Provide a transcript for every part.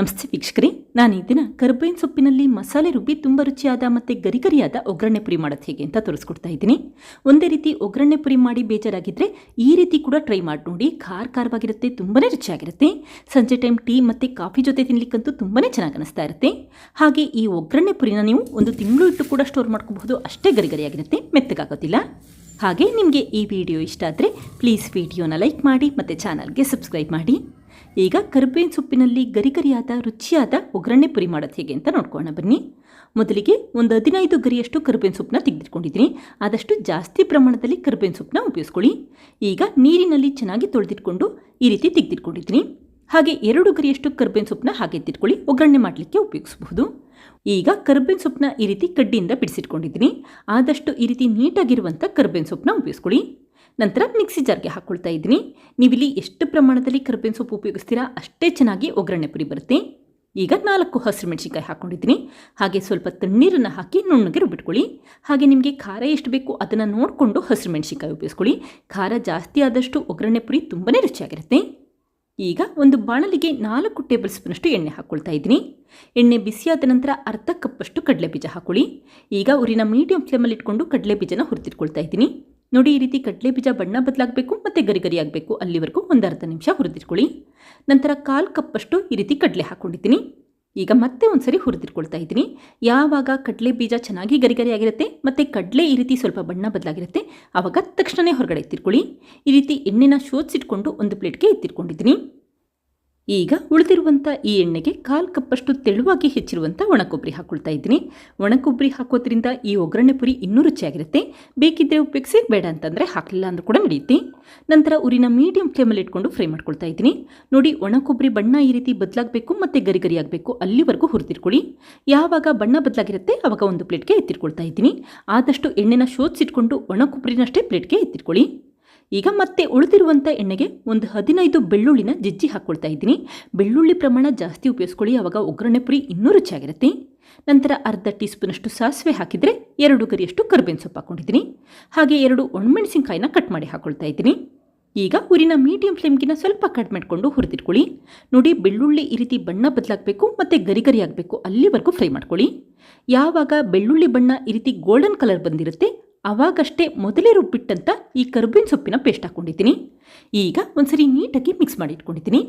ನಮಸ್ತೆ ವೀಕ್ಷಕರೇ ನಾನು ಈ ದಿನ ಕರ್ಬೇವಿನ ಸೊಪ್ಪಿನಲ್ಲಿ ಮಸಾಲೆ ರುಬ್ಬಿ ತುಂಬ ರುಚಿಯಾದ ಮತ್ತು ಗರಿಗರಿಯಾದ ಒಗ್ಗರಣೆ ಪುರಿ ಮಾಡೋದು ಹೇಗೆ ಅಂತ ತೋರಿಸ್ಕೊಡ್ತಾ ಇದ್ದೀನಿ. ಒಂದೇ ರೀತಿ ಒಗ್ಗರಣೆ ಪುರಿ ಮಾಡಿ ಬೇಜಾರಾಗಿದ್ದರೆ ಈ ರೀತಿ ಕೂಡ ಟ್ರೈ ಮಾಡಿ ನೋಡಿ, ಖಾರ ಖಾರವಾಗಿರುತ್ತೆ, ತುಂಬನೇ ರುಚಿಯಾಗಿರುತ್ತೆ. ಸಂಜೆ ಟೈಮ್ ಟೀ ಮತ್ತು ಕಾಫಿ ಜೊತೆ ತಿನ್ನಲಿಕ್ಕಂತೂ ತುಂಬಾ ಚೆನ್ನಾಗಿ ಅನಿಸ್ತಾ ಇರುತ್ತೆ. ಹಾಗೆ ಈ ಒಗ್ಗರಣೆ ಪುರಿನ ನೀವು ಒಂದು ತಿಂಗಳು ಇಟ್ಟು ಕೂಡ ಸ್ಟೋರ್ ಮಾಡ್ಕೋಬಹುದು, ಅಷ್ಟೇ ಗರಿಗರಿಯಾಗಿರುತ್ತೆ, ಮೆತ್ತಗಾಗೋದಿಲ್ಲ. ಹಾಗೆ ನಿಮಗೆ ಈ ವಿಡಿಯೋ ಇಷ್ಟ ಆದರೆ, ಪ್ಲೀಸ್ ವಿಡಿಯೋನ ಲೈಕ್ ಮಾಡಿ ಮತ್ತು ಚಾನಲ್ಗೆ ಸಬ್ಸ್ಕ್ರೈಬ್ ಮಾಡಿ. ಈಗ ಕರಿಬೇವಿನ ಸೊಪ್ಪಿನಲ್ಲಿ ಗರಿಗರಿಯಾದ ರುಚಿಯಾದ ಒಗ್ಗರಣೆ ಪುರಿ ಮಾಡೋದು ಹೇಗೆ ಅಂತ ನೋಡ್ಕೊಳ್ಳೋಣ ಬನ್ನಿ. ಮೊದಲಿಗೆ ಒಂದು ಹದಿನೈದು ಗರಿಯಷ್ಟು ಕರಿಬೇವಿನ ಸೊಪ್ಪನ್ನ ತೆಗೆದಿಟ್ಕೊಂಡಿದ್ದೀನಿ. ಆದಷ್ಟು ಜಾಸ್ತಿ ಪ್ರಮಾಣದಲ್ಲಿ ಕರಿಬೇವಿನ ಸೊಪ್ಪನ್ನ ಉಪಯೋಗಿಸ್ಕೊಳ್ಳಿ. ಈಗ ನೀರಿನಲ್ಲಿ ಚೆನ್ನಾಗಿ ತೊಳೆದಿಟ್ಕೊಂಡು ಈ ರೀತಿ ತೆಗೆದಿಟ್ಕೊಂಡಿದ್ದೀನಿ. ಹಾಗೆ ಎರಡು ಗರಿಯಷ್ಟು ಕರ್ಬೇವಿನ ಸೊಪ್ಪನ್ನ ಹಾಗೆ ಎತ್ತಿಟ್ಕೊಳ್ಳಿ. ಒಗ್ಗರಣೆ ಮಾಡಲಿಕ್ಕೆ ಉಪಯೋಗಿಸಬಹುದು. ಈಗ ಕರ್ಬೇವಿನ ಸೊಪ್ಪನ್ನ ಈ ರೀತಿ ಕಡ್ಡಿಯಿಂದ ಬಿಡಿಸಿಟ್ಕೊಂಡಿದ್ದೀನಿ. ಆದಷ್ಟು ಈ ರೀತಿ ನೀಟಾಗಿರುವಂಥ ಕರ್ಬೇವಿನ ಸೊಪ್ಪನ್ನ ಉಪಯೋಗಿಸ್ಕೊಳ್ಳಿ. ನಂತರ ಮಿಕ್ಸಿ ಜಾರ್ಗೆ ಹಾಕ್ಕೊಳ್ತಾ ಇದ್ದೀನಿ. ನೀವಿಲ್ಲಿ ಎಷ್ಟು ಪ್ರಮಾಣದಲ್ಲಿ ಕರ್ಬೇವಿನ ಸೊಪ್ಪು ಉಪಯೋಗಿಸ್ತೀರಾ ಅಷ್ಟೇ ಚೆನ್ನಾಗಿ ಒಗ್ಗರಣೆ ಪುರಿ ಬರುತ್ತೆ. ಈಗ ನಾಲ್ಕು ಹಸಿರು ಮೆಣಸಿನ್ಕಾಯಿ ಹಾಕ್ಕೊಂಡಿದ್ದೀನಿ ಹಾಗೆ ಸ್ವಲ್ಪ ತಣ್ಣೀರನ್ನು ಹಾಕಿ ನುಣ್ಣಗೆ ರುಬ್ಬಿಟ್ಕೊಳ್ಳಿ. ಹಾಗೆ ನಿಮಗೆ ಖಾರ ಎಷ್ಟು ಬೇಕು ಅದನ್ನು ನೋಡಿಕೊಂಡು ಹಸಿರು ಮೆಣಸಿನ್ಕಾಯಿ ಉಪಯೋಗಿಸ್ಕೊಳ್ಳಿ. ಖಾರ ಜಾಸ್ತಿ ಆದಷ್ಟು ಒಗ್ಗರಣೆ ಪುರಿ ತುಂಬನೇ ರುಚಿಯಾಗಿರುತ್ತೆ. ಈಗ ಒಂದು ಬಾಣಲಿಗೆ ನಾಲ್ಕು ಟೇಬಲ್ ಸ್ಪೂನಷ್ಟು ಎಣ್ಣೆ ಹಾಕ್ಕೊಳ್ತಾ ಇದ್ದೀನಿ. ಎಣ್ಣೆ ಬಿಸಿಯಾದ ನಂತರ ಅರ್ಧ ಕಪ್ಪಷ್ಟು ಕಡಲೆ ಬೀಜ ಹಾಕೊಳ್ಳಿ. ಈಗ ಉರಿನ ಮೀಡಿಯಂ ಫ್ಲೇಮಲ್ಲಿ ಇಟ್ಕೊಂಡು ಕಡಲೆ ಬೀಜನ ಹುರಿದಿಟ್ಕೊಳ್ತಾ ಇದ್ದೀನಿ. ನೋಡಿ ಈ ರೀತಿ ಕಡಲೆ ಬೀಜ ಬಣ್ಣ ಬದಲಾಗಬೇಕು ಮತ್ತು ಗರಿ ಗರಿ ಆಗಬೇಕು. ಅಲ್ಲಿವರೆಗೂ ಒಂದು ಅರ್ಧ ನಿಮಿಷ ಹುರಿದಿಟ್ಕೊಳ್ಳಿ. ನಂತರ ಕಾಲು ಕಪ್ಪಷ್ಟು ಈ ರೀತಿ ಕಡಲೆ ಹಾಕ್ಕೊಂಡಿದ್ದೀನಿ ಈಗ ಮತ್ತೆ ಒಂದು ಸರಿ ಹುರಿದಿಟ್ಕೊಳ್ತಾ ಇದ್ದೀನಿ. ಯಾವಾಗ ಕಡಲೆ ಬೀಜ ಚೆನ್ನಾಗಿ ಗರಿಗರಿ ಆಗಿರುತ್ತೆ ಮತ್ತು ಕಡಲೆ ಈ ರೀತಿ ಸ್ವಲ್ಪ ಬಣ್ಣ ಬದಲಾಗಿರುತ್ತೆ ಆವಾಗ ತಕ್ಷಣವೇ ಹೊರಗಡೆ ಎತ್ತಿಟ್ಕೊಳ್ಳಿ. ಈ ರೀತಿ ಎಣ್ಣೆನ ಶೋಧಿಸಿಟ್ಕೊಂಡು ಒಂದು ಪ್ಲೇಟ್ಗೆ ಎತ್ತಿಟ್ಕೊಂಡಿದ್ದೀನಿ. ಈಗ ಉಳಿದಿರುವಂಥ ಈ ಎಣ್ಣೆಗೆ ಕಾಲು ಕಪ್ಪಷ್ಟು ತೆಳುವಾಗಿ ಹೆಚ್ಚಿರುವಂಥ ಒಣಕೊಬ್ಬರಿ ಹಾಕ್ಕೊಳ್ತಾ ಇದ್ದೀನಿ. ಒಣಕೊಬ್ಬರಿ ಹಾಕೋದ್ರಿಂದ ಈ ಒಗ್ಗರಣೆ ಪುರಿ ಇನ್ನೂ ರುಚಿಯಾಗಿರುತ್ತೆ. ಬೇಕಿದ್ದರೆ ಉಪಯೋಗಿಸಿ ಬೇಡ ಅಂತಂದರೆ ಹಾಕಲಿಲ್ಲ ಅಂದರೂ ಕೂಡ ನಡೆಯುತ್ತೆ ನಂತರ ಉರಿನ ಮೀಡಿಯಂ ಫ್ಲೇಮಲ್ಲಿ ಇಟ್ಕೊಂಡು ಫ್ರೈ ಮಾಡ್ಕೊಳ್ತಾ ಇದ್ದೀನಿ. ನೋಡಿ, ಒಣಕೊಬ್ಬರಿ ಬಣ್ಣ ಈ ರೀತಿ ಬದಲಾಗಬೇಕು ಮತ್ತು ಗರಿ ಗರಿ ಅಲ್ಲಿವರೆಗೂ ಹುರಿದಿಟ್ಕೊಳ್ಳಿ. ಯಾವಾಗ ಬಣ್ಣ ಬದಲಾಗಿರುತ್ತೆ ಆವಾಗ ಒಂದು ಪ್ಲೇಟ್ಗೆ ಎತ್ತಿಟ್ಕೊಳ್ತಾ ಇದ್ದೀನಿ. ಆದಷ್ಟು ಎಣ್ಣೆನ ಶೋಧಿಸಿಟ್ಕೊಂಡು ಒಣಕೊಬ್ಬರಿನಷ್ಟೇ ಪ್ಲೇಟ್ಗೆ ಎತ್ತಿಟ್ಕೊಳ್ಳಿ. ಈಗ ಮತ್ತೆ ಉಳಿದಿರುವಂಥ ಎಣ್ಣೆಗೆ ಒಂದು ಹದಿನೈದು ಬೆಳ್ಳುಳ್ಳಿನ ಜಜ್ಜಿ ಹಾಕ್ಕೊಳ್ತಾ ಇದ್ದೀನಿ. ಬೆಳ್ಳುಳ್ಳಿ ಪ್ರಮಾಣ ಜಾಸ್ತಿ ಉಪಯೋಗಿಸ್ಕೊಳ್ಳಿ ಆವಾಗ ಒಗ್ಗರಣೆ ಪುರಿ ಇನ್ನೂ ರುಚಿಯಾಗಿರುತ್ತೆ. ನಂತರ ಅರ್ಧ ಟೀ ಸ್ಪೂನಷ್ಟು ಸಾಸಿವೆ ಹಾಕಿದರೆ ಎರಡು ಗರಿಯಷ್ಟು ಕರ್ಬೇವಿನ ಸೊಪ್ಪು ಹಾಕ್ಕೊಂಡಿದ್ದೀನಿ ಹಾಗೆ ಎರಡು ಒಣಮೆಣಸಿನ್ಕಾಯಿನ ಕಟ್ ಮಾಡಿ ಹಾಕ್ಕೊಳ್ತಾ ಇದ್ದೀನಿ. ಈಗ ಉರಿನ ಮೀಡಿಯಂ ಫ್ಲೇಮ್ಗಿನ ಸ್ವಲ್ಪ ಕಟ್ ಮಾಡಿಕೊಂಡು ಹುರಿದಿಟ್ಕೊಳ್ಳಿ. ನೋಡಿ, ಬೆಳ್ಳುಳ್ಳಿ ಈ ರೀತಿ ಬಣ್ಣ ಬದಲಾಗಬೇಕು ಮತ್ತು ಗರಿ ಗರಿ ಆಗಬೇಕು, ಅಲ್ಲಿವರೆಗೂ ಫ್ರೈ ಮಾಡ್ಕೊಳ್ಳಿ. ಯಾವಾಗ ಬೆಳ್ಳುಳ್ಳಿ ಬಣ್ಣ ಈ ರೀತಿ ಗೋಲ್ಡನ್ ಕಲರ್ ಬಂದಿರುತ್ತೆ ಆವಾಗಷ್ಟೇ ಮೊದಲೇ ರುಬ್ಬಿಟ್ಟಂಥ ಈ ಕರ್ಬೇವಿನ ಸೊಪ್ಪಿನ ಪೇಸ್ಟ್ ಹಾಕ್ಕೊಂಡಿದ್ದೀನಿ ಈಗ ಒಂದ್ಸರಿ ನೀಟಾಗಿ ಮಿಕ್ಸ್ ಮಾಡಿ ಇಟ್ಕೊಂಡಿದ್ದೀನಿ.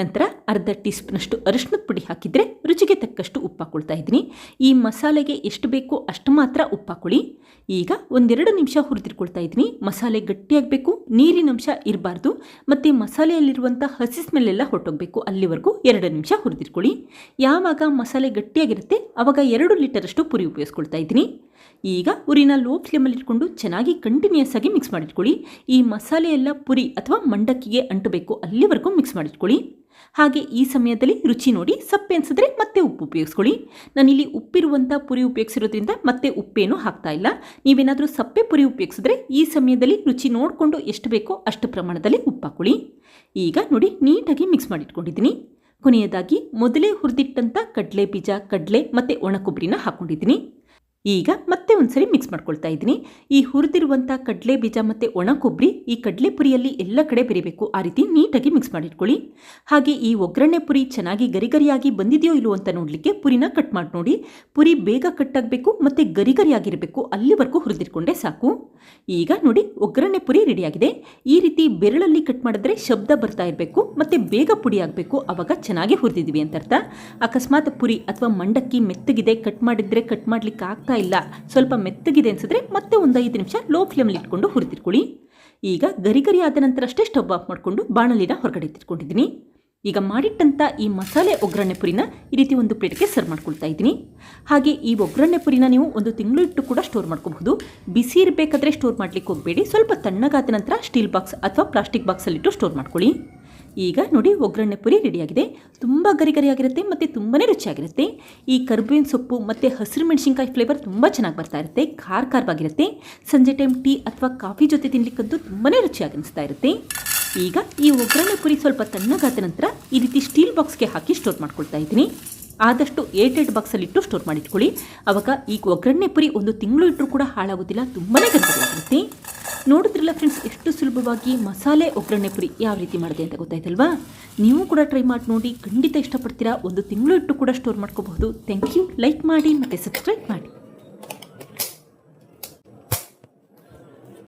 ನಂತರ ಅರ್ಧ ಟೀ ಸ್ಪೂನಷ್ಟು ಅರಿಶಿನದ ಪುಡಿ ಹಾಕಿದರೆ ರುಚಿಗೆ ತಕ್ಕಷ್ಟು ಉಪ್ಪು ಹಾಕ್ಕೊಳ್ತಾ ಇದ್ದೀನಿ. ಈ ಮಸಾಲೆಗೆ ಎಷ್ಟು ಬೇಕೋ ಅಷ್ಟು ಮಾತ್ರ ಉಪ್ಪು ಹಾಕ್ಕೊಳ್ಳಿ ಈಗ ಒಂದೆರಡು ನಿಮಿಷ ಹುರಿದಿಟ್ಕೊಳ್ತಾ ಇದ್ದೀನಿ. ಮಸಾಲೆ ಗಟ್ಟಿಯಾಗಬೇಕು ನೀರಿನಂಶ ಇರಬಾರ್ದು, ಮತ್ತು ಮಸಾಲೆಯಲ್ಲಿರುವಂಥ ಹಸಿ ಸ್ಮೆಲ್ಲೆಲ್ಲ ಹೊರಟೋಗಬೇಕು. ಅಲ್ಲಿವರೆಗೂ ಎರಡು ನಿಮಿಷ ಹುರಿದಿಟ್ಕೊಳ್ಳಿ. ಯಾವಾಗ ಮಸಾಲೆ ಗಟ್ಟಿಯಾಗಿರುತ್ತೆ ಆವಾಗ ಎರಡು ಲೀಟರಷ್ಟು ಪುರಿ ಉಪಯೋಗಿಸ್ಕೊಳ್ತಾ ಇದ್ದೀನಿ. ಈಗ ಉರಿನ ಲೋ ಫ್ಲೇಮಲ್ಲಿ ಇಟ್ಕೊಂಡು ಚೆನ್ನಾಗಿ ಕಂಟಿನ್ಯೂಸ್ ಆಗಿ ಮಿಕ್ಸ್ ಮಾಡಿಟ್ಕೊಳ್ಳಿ. ಈ ಮಸಾಲೆ ಎಲ್ಲ ಪುರಿ ಅಥವಾ ಮಂಡಕ್ಕಿಗೆ ಅಂಟಬೇಕು ಅಲ್ಲಿವರೆಗೂ ಮಿಕ್ಸ್ ಮಾಡಿಟ್ಕೊಳ್ಳಿ. ಹಾಗೆ ಈ ಸಮಯದಲ್ಲಿ ರುಚಿ ನೋಡಿ ಸಪ್ಪೆ ಅನಿಸಿದ್ರೆ ಮತ್ತೆ ಉಪ್ಪು ಉಪಯೋಗಿಸ್ಕೊಳ್ಳಿ. ನಾನಿಲ್ಲಿ ಉಪ್ಪಿರುವಂಥ ಪುರಿ ಉಪಯೋಗಿಸಿರೋದ್ರಿಂದ ಮತ್ತೆ ಉಪ್ಪೇನು ಹಾಕ್ತಾ ಇಲ್ಲ. ನೀವೇನಾದರೂ ಸಪ್ಪೆ ಪುರಿ ಉಪಯೋಗಿಸಿದ್ರೆ ಈ ಸಮಯದಲ್ಲಿ ರುಚಿ ನೋಡಿಕೊಂಡು ಎಷ್ಟು ಬೇಕೋ ಅಷ್ಟು ಪ್ರಮಾಣದಲ್ಲಿ ಉಪ್ಪು ಹಾಕ್ಕೊಳ್ಳಿ ಈಗ ನೋಡಿ ನೀಟಾಗಿ ಮಿಕ್ಸ್ ಮಾಡಿಟ್ಕೊಂಡಿದ್ದೀನಿ. ಕೊನೆಯದಾಗಿ ಮೊದಲೇ ಹುರಿದಿಟ್ಟಂಥ ಕಡಲೆ ಬೀಜ, ಕಡಲೆ ಮತ್ತು ಒಣಕೊಬ್ಬರಿನ ಹಾಕ್ಕೊಂಡಿದ್ದೀನಿ. ಈಗ ಮತ್ತೆ ಒಂದ್ಸರಿ ಮಿಕ್ಸ್ ಮಾಡ್ಕೊಳ್ತಾ ಇದ್ದೀನಿ. ಈ ಹುರಿದಿರುವಂಥ ಕಡಲೆ ಬೀಜ ಮತ್ತೆ ಒಣ ಕೊಬ್ಬರಿ ಈ ಕಡಲೆ ಪುರಿಯಲ್ಲಿ ಎಲ್ಲ ಕಡೆ ಬೆರಿಬೇಕು. ಆ ರೀತಿ ನೀಟಾಗಿ ಮಿಕ್ಸ್ ಮಾಡಿಟ್ಕೊಳ್ಳಿ. ಹಾಗೆ ಈ ಒಗ್ಗರಣೆ ಪುರಿ ಚೆನ್ನಾಗಿ ಗರಿಗರಿಯಾಗಿ ಬಂದಿದೆಯೋ ಇಲ್ಲೋ ಅಂತ ನೋಡಲಿಕ್ಕೆ ಪುರಿನ ಕಟ್ ಮಾಡಿ ನೋಡಿ. ಪುರಿ ಬೇಗ ಕಟ್ ಆಗಬೇಕು ಮತ್ತೆ ಗರಿಗರಿಯಾಗಿರಬೇಕು. ಅಲ್ಲಿವರೆಗೂ ಹುರಿದಿಟ್ಕೊಂಡೆ ಸಾಕು. ಈಗ ನೋಡಿ ಒಗ್ಗರಣೆ ಪುರಿ ರೆಡಿಯಾಗಿದೆ ಈ ರೀತಿ ಬೆರಳಲ್ಲಿ ಕಟ್ ಮಾಡಿದ್ರೆ ಶಬ್ದ ಬರ್ತಾ ಇರಬೇಕು ಮತ್ತೆ ಬೇಗ ಪುಡಿ ಆಗಬೇಕು. ಆವಾಗ ಚೆನ್ನಾಗಿ ಹುರಿದಿದ್ವಿ ಅಂತ ಅರ್ಥ. ಅಕಸ್ಮಾತ್ ಪುರಿ ಅಥವಾ ಮಂಡಕ್ಕಿ ಮೆತ್ತಗಿದೆ ಕಟ್ ಮಾಡಿದ್ರೆ ಕಟ್ ಮಾಡ್ಲಿಕ್ಕೆ ಆಗ್ತಾ ಇಲ್ಲ. ಸ್ವಲ್ಪ ಮೆತ್ತಗಿದೆ ಅನ್ಸಿದ್ರೆ ಮತ್ತೆ ಒಂದು ಐದು ನಿಮಿಷ ಲೋ ಫ್ಲೇಮಲ್ಲಿ ಇಟ್ಕೊಂಡು ಹುರಿದಿಟ್ಕೊಳ್ಳಿ. ಈಗ ಗರಿ ಗರಿ ಆದ ನಂತರ ಅಷ್ಟೇ ಸ್ಟವ್ ಆಫ್ ಮಾಡಿಕೊಂಡು ಬಾಣಲಿನ ಹೊರಗಡೆ ಎತ್ತಿಟ್ಕೊಂಡಿದ್ದೀನಿ. ಈಗ ಮಾಡಿಟ್ಟಂಥ ಈ ಮಸಾಲೆ ಒಗ್ಗರಣೆ ಪುರಿನ ಈ ರೀತಿ ಒಂದು ಪ್ಲೇಟ್ಗೆ ಸರ್ವ್ ಮಾಡ್ಕೊಳ್ತಾ ಇದ್ದೀನಿ. ಹಾಗೆ ಈ ಒಗ್ಗರಣೆ ಪುರಿನ ನೀವು ಒಂದು ತಿಂಗಳು ಇಟ್ಟು ಕೂಡ ಸ್ಟೋರ್ ಮಾಡ್ಕೋಬಹುದು. ಬಿಸಿ ಇರಬೇಕಾದ್ರೆ ಸ್ಟೋರ್ ಮಾಡ್ಲಿಕ್ಕೆ ಹೋಗಬೇಡಿ. ಸ್ವಲ್ಪ ತಣ್ಣಗಾದ ನಂತರ ಸ್ಟೀಲ್ ಬಾಕ್ಸ್ ಅಥವಾ ಪ್ಲಾಸ್ಟಿಕ್ ಬಾಕ್ಸಲ್ಲಿಟ್ಟು ಸ್ಟೋರ್ ಮಾಡ್ಕೊಳ್ಳಿ. ಈಗ ನೋಡಿ ಒಗ್ಗರಣೆ ಪುರಿ ರೆಡಿಯಾಗಿದೆ. ತುಂಬ ಗರಿ ಗರಿಯಾಗಿರುತ್ತೆ ಮತ್ತು ತುಂಬಾ ರುಚಿಯಾಗಿರುತ್ತೆ. ಈ ಕರ್ಬೇವಿನ ಸೊಪ್ಪು ಮತ್ತು ಹಸಿರು ಮೆಣಸಿನ್ಕಾಯಿ ಫ್ಲೇವರ್ ತುಂಬ ಚೆನ್ನಾಗಿ ಬರ್ತಾ ಇರುತ್ತೆ. ಖಾರ ಖಾರವಾಗಿರುತ್ತೆ. ಸಂಜೆ ಟೈಮ್ ಟೀ ಅಥವಾ ಕಾಫಿ ಜೊತೆ ತಿನ್ನಲಿಕ್ಕಂತೂ ತುಂಬಾ ರುಚಿಯಾಗಿ ಅನಿಸ್ತಾ ಇರುತ್ತೆ. ಈಗ ಈ ಒಗ್ಗರಣೆ ಪುರಿ ಸ್ವಲ್ಪ ತಣ್ಣಗಾದ ನಂತರ ಈ ರೀತಿ ಸ್ಟೀಲ್ ಬಾಕ್ಸ್ಗೆ ಹಾಕಿ ಸ್ಟೋರ್ ಮಾಡ್ಕೊಳ್ತಾ ಇದ್ದೀನಿ. ಆದಷ್ಟು ಏರ್ಟೆಡ್ ಬಾಕ್ಸಲ್ಲಿಟ್ಟು ಸ್ಟೋರ್ ಮಾಡಿಟ್ಕೊಳ್ಳಿ. ಆವಾಗ ಈ ಒಗ್ಗರಣೆ ಪುರಿ ಒಂದು ತಿಂಗಳು ಇಟ್ಟರೂ ಕೂಡ ಹಾಳಾಗೋದಿಲ್ಲ. ತುಂಬಾ ಗಂಟೆಗಳಿರುತ್ತೆ ನೋಡಿದ್ರಲ್ಲ ಫ್ರೆಂಡ್ಸ್ ಎಷ್ಟು ಸುಲಭವಾಗಿ ಮಸಾಲೆ ಒಗ್ಗರಣೆ ಪುರಿ ಯಾವ ರೀತಿ ಮಾಡಿದೆ ಅಂತ ಗೊತ್ತಾಯ್ತಲ್ವಾ? ನೀವು ಕೂಡ ಟ್ರೈ ಮಾಡಿ ನೋಡಿ, ಖಂಡಿತ ಇಷ್ಟಪಡ್ತೀರಾ. ಒಂದು ತಿಂಗಳು ಇಟ್ಟು ಕೂಡ ಸ್ಟೋರ್ ಮಾಡ್ಕೋಬಹುದು. ಥ್ಯಾಂಕ್ ಯು ಲೈಕ್ ಮಾಡಿ ಮತ್ತು ಸಬ್ಸ್ಕ್ರೈಬ್ ಮಾಡಿ.